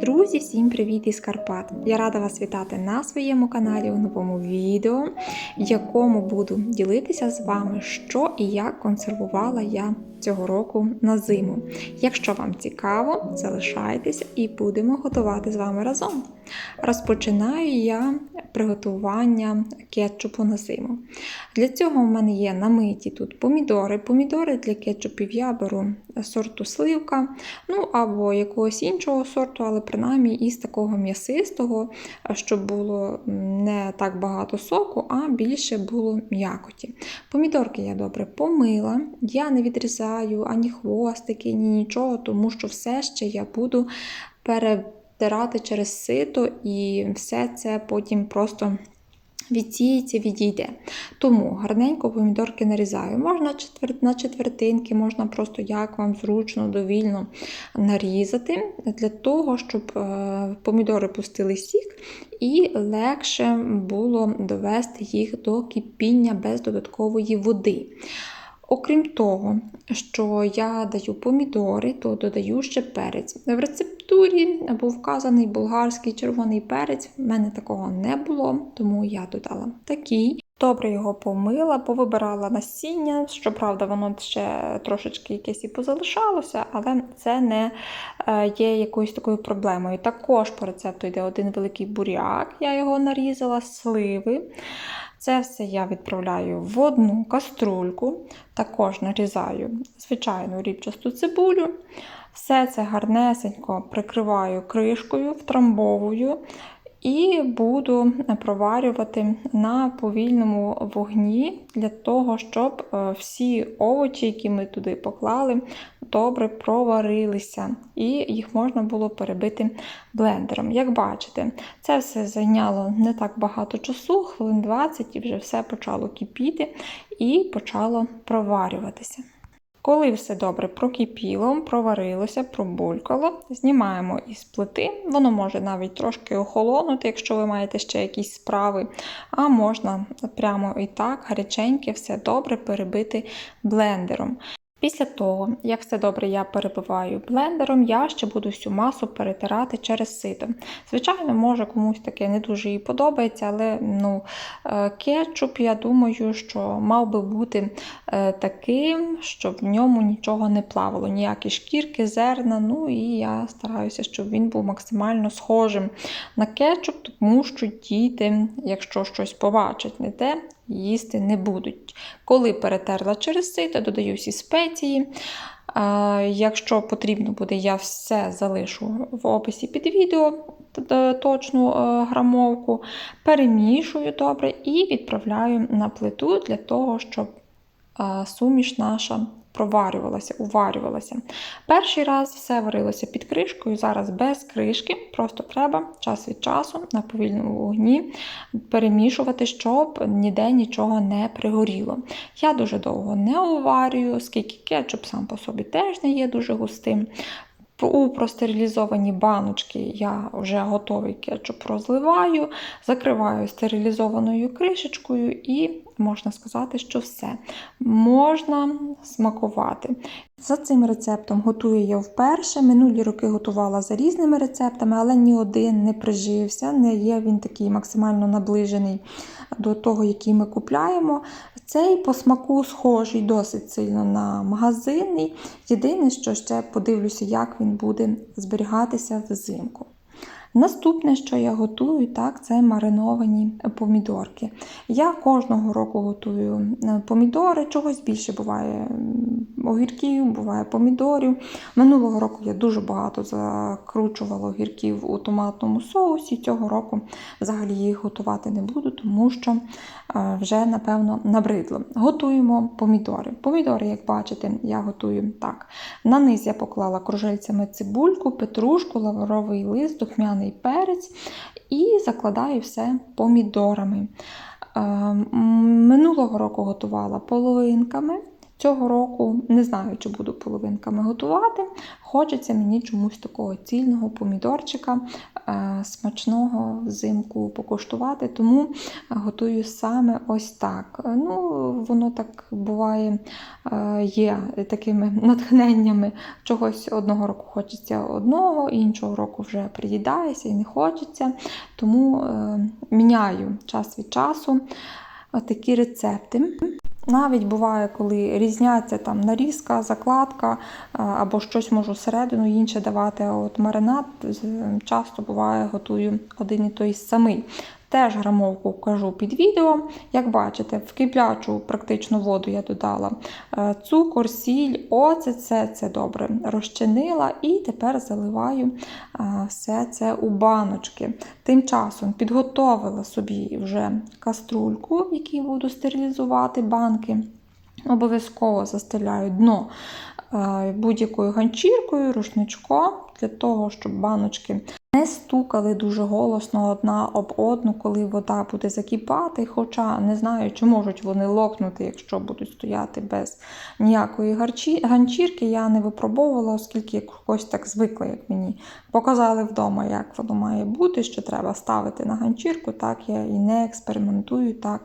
Друзі, всім привіт із Карпат! Я рада вас вітати на своєму каналі у новому відео, в якому буду ділитися з вами, що і як консервувала я цього року на зиму. Якщо вам цікаво, залишайтеся і будемо готувати з вами разом. Розпочинаю я приготування кетчупу на зиму. Для цього в мене є намиті тут помідори. Помідори для кетчупів я беру сорту сливка, ну або якогось іншого сорту, але принаймні із такого м'ясистого, щоб було не так багато соку, а більше було м'якоті. Помідорки я добре помила, я не відрізаю ані хвостики, ні нічого, тому що все ще я буду перетирати через сито і все це потім просто відсіється, відійде. Тому гарненько помідорки нарізаю. Можна на четвертинки, можна просто як вам зручно, довільно нарізати, для того, щоб е, помідори пустили сік і легше було довести їх до кипіння без додаткової води. Окрім того, що я даю помідори, то додаю ще перець. В рецептурі був вказаний болгарський червоний перець. В мене такого не було, тому я додала такий. Добре його помила, повибирала насіння. Щоправда, воно ще трошечки якесь і позалишалося, але це не е, є якоюсь такою проблемою. Також по рецепту йде один великий буряк, я його нарізала, сливи. Це все я відправляю в одну каструльку, також нарізаю звичайну рібчасту цибулю. Все це гарнесенько прикриваю кришкою, втрамбовую і буду проварювати на повільному вогні для того, щоб е, всі овочі, які ми туди поклали, добре проварилися, і їх можна було перебити блендером. Як бачите, це все зайняло не так багато часу, хвилин 20, і вже все почало кипіти і почало проварюватися. Коли все добре прокипіло, проварилося, пробулькало, знімаємо із плити. Воно може навіть трошки охолонути, якщо ви маєте ще якісь справи. А можна прямо і так, гаряченьке, все добре перебити блендером. Після того, як все добре я перебиваю блендером, я ще буду всю масу перетирати через сито. Звичайно, може комусь таке не дуже і подобається, але ну, е, кетчуп, я думаю, що мав би бути е, таким, щоб в ньому нічого не плавало, ніякі шкірки, зерна. Ну і я стараюся, щоб він був максимально схожим на кетчуп, тому що діти, якщо щось побачать не те, їсти не будуть. Коли перетерла через сито, додаю всі спеції. Якщо потрібно буде, я все залишу в описі під відео точну е, грамовку, перемішую добре і відправляю на плиту для того, щоб е, суміш наша проварювалася, уварювалася. Перший раз все варилося під кришкою, зараз без кришки, просто треба час від часу на повільному вогні перемішувати, щоб ніде нічого не пригоріло. Я дуже довго не уварюю, оскільки кетчуп сам по собі теж не є дуже густим. У простерилізовані баночки я вже готовий кетчуп розливаю, закриваю стерилізованою кришечкою і можна сказати, що все можна смакувати. За цим рецептом готую я вперше. Минулі роки готувала за різними рецептами, але ні один не прижився, не є він такий максимально наближений до того, який ми купляємо. Цей по смаку схожий досить сильно на магазинний. Єдине, що ще подивлюся, як він буде зберігатися взимку. Наступне, що я готую, так, це мариновані помідорки. Я кожного року готую помідори, чогось більше буває огірків, буває помідорів. Минулого року я дуже багато закручувала огірків у томатному соусі. Цього року взагалі їх готувати не буду, тому що вже, напевно, набридло. Готуємо помідори. Помідори, як бачите, я готую так. На низ я поклала кружельцями цибульку, петрушку, лавровий лист, духмяний перець і закладаю все помідорами. Минулого року готувала половинками. Цього року не знаю, чи буду половинками готувати. Хочеться мені чомусь такого цільного помідорчика, е, смачного взимку покуштувати, тому готую саме ось так. Е, Ну, воно так буває, е, є такими натхненнями. Чогось одного року хочеться одного, іншого року вже приїдається і не хочеться. Тому е, міняю час від часу такі рецепти. Навіть буває, коли різняться там нарізка, закладка або щось можу всередину інше давати. А от маринад часто буває, готую один і той самий. Теж грамовку вкажу під відео. Як бачите, в киплячу практично воду я додала е, цукор, сіль, оцет, це добре розчинила і тепер заливаю все це у баночки. Тим часом підготовила собі вже каструльку, в якій буду стерилізувати банки. Обов'язково застеляю дно е, будь-якою ганчіркою, рушничком, для того, щоб баночки не стукали дуже голосно одна об одну, коли вода буде закипати. Хоча не знаю, чи можуть вони лопнути, якщо будуть стояти без ніякої ганчірки. Я не випробовувала, оскільки якось так звикла, як мені показали вдома, як воно має бути, що треба ставити на ганчірку. Так я і не експериментую, так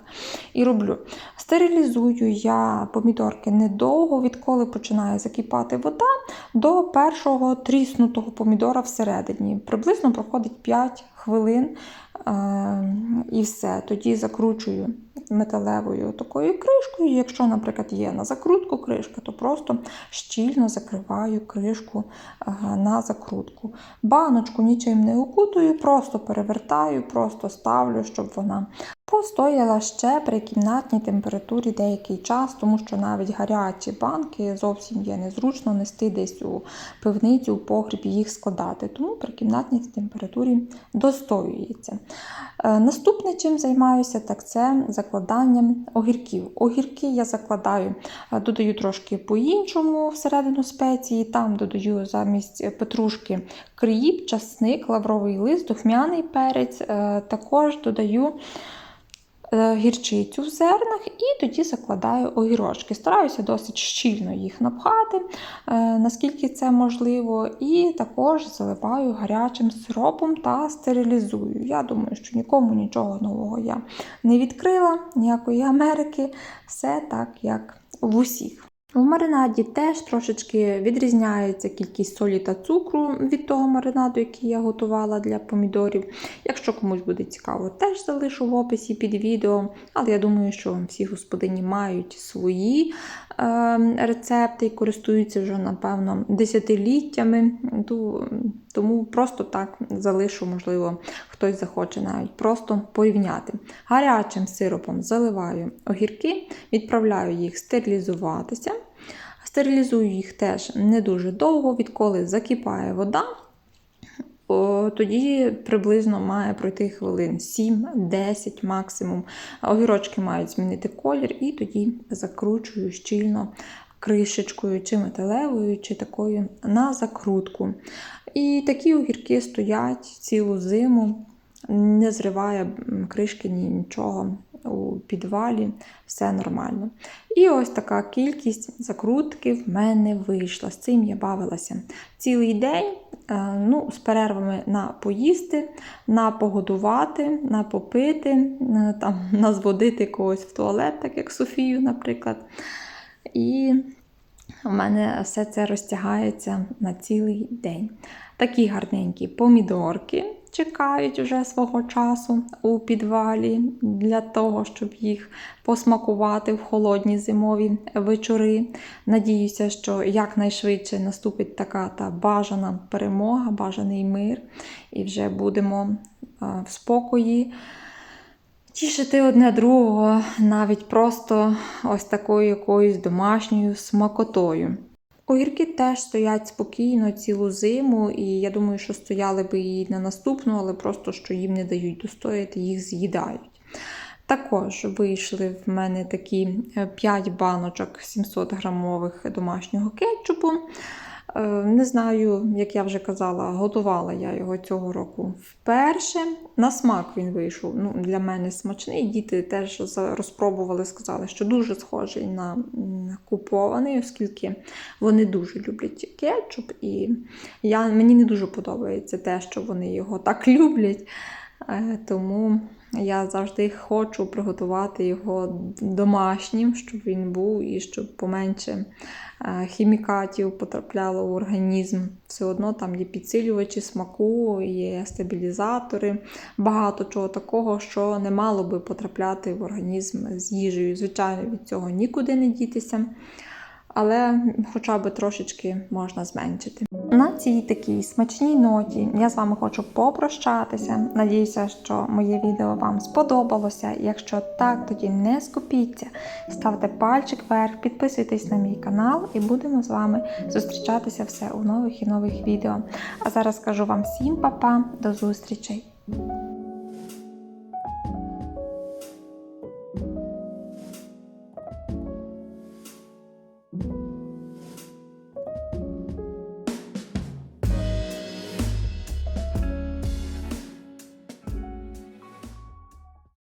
і роблю. Стерилізую я помідорки недовго, відколи починає закипати вода, до першого тріснутого помідора всередині. Приблизно проходить 5 хвилин е, і все. Тоді закручую металевою такою кришкою. Якщо, наприклад, є на закрутку кришка, то просто щільно закриваю кришку е, на закрутку. Баночку нічим не окутую, просто перевертаю, просто ставлю, щоб вона Постояла ще при кімнатній температурі деякий час, тому що навіть гарячі банки зовсім є незручно нести десь у пивницю, у погріб їх складати. Тому при кімнатній температурі достоюється. Е, Наступне, чим займаюся, так це закладанням огірків. Огірки я закладаю, е, додаю трошки по-іншому всередину спеції. Там додаю замість петрушки кріп, часник, лавровий лист, духмяний перець. Е, Також додаю е, гірчицю в зернах і тоді закладаю огірочки. Стараюся досить щільно їх напхати, е, наскільки це можливо, і також заливаю гарячим сиропом та стерилізую. Я думаю, що нікому нічого нового я не відкрила, ніякої Америки, все так, як в усіх. В маринаді теж трошечки відрізняється кількість солі та цукру від того маринаду, який я готувала для помідорів. Якщо комусь буде цікаво, теж залишу в описі під відео. Але я думаю, що всі господині мають свої е, рецепти і користуються вже, напевно, десятиліттями. Тому просто так залишу, можливо, хтось захоче навіть просто порівняти. Гарячим сиропом заливаю огірки, відправляю їх стерилізуватися. Стерилізую їх теж не дуже довго, відколи закипає вода. Тоді приблизно має пройти хвилин 7-10 максимум. Огірочки мають змінити колір, і тоді закручую щільно кришечкою, чи металевою, чи такою на закрутку. І такі огірки стоять цілу зиму, не зриває кришки ні нічого у підвалі, все нормально. І ось така кількість закрутки в мене вийшла. З цим я бавилася цілий день, е, ну, з перервами на поїсти, на погодувати, на попити, на, там, на когось в туалет, так як Софію, наприклад. І у мене все це розтягається на цілий день. Такі гарненькі помідорки чекають вже свого часу у підвалі для того, щоб їх посмакувати в холодні зимові вечори. Надіюся, що якнайшвидше наступить така та бажана перемога, бажаний мир, і вже будемо в спокої тішити одне другого навіть просто ось такою якоюсь домашньою смакотою. Огірки теж стоять спокійно цілу зиму, і я думаю, що стояли би і на наступну, але просто що їм не дають достояти, їх з'їдають. Також вийшли в мене такі 5 баночок 700 грамових домашнього кетчупу. Е, Не знаю, як я вже казала, готувала я його цього року вперше. На смак він вийшов. Ну, для мене смачний. Діти теж розпробували, сказали, що дуже схожий на купований, оскільки вони дуже люблять кетчуп. І я, мені не дуже подобається те, що вони його так люблять. Е, Тому я завжди хочу приготувати його домашнім, щоб він був і щоб поменше е, хімікатів потрапляло в організм. Все одно там є підсилювачі смаку, є стабілізатори, багато чого такого, що не мало би потрапляти в організм з їжею. Звичайно, від цього нікуди не дітися. Але хоча б трошечки можна зменшити. На цій такій смачній ноті я з вами хочу попрощатися. Надіюся, що моє відео вам сподобалося. Якщо так, тоді не скупіться, ставте пальчик вверх, підписуйтесь на мій канал і будемо з вами зустрічатися все у нових і нових відео. А зараз кажу вам всім па-па, до зустрічей!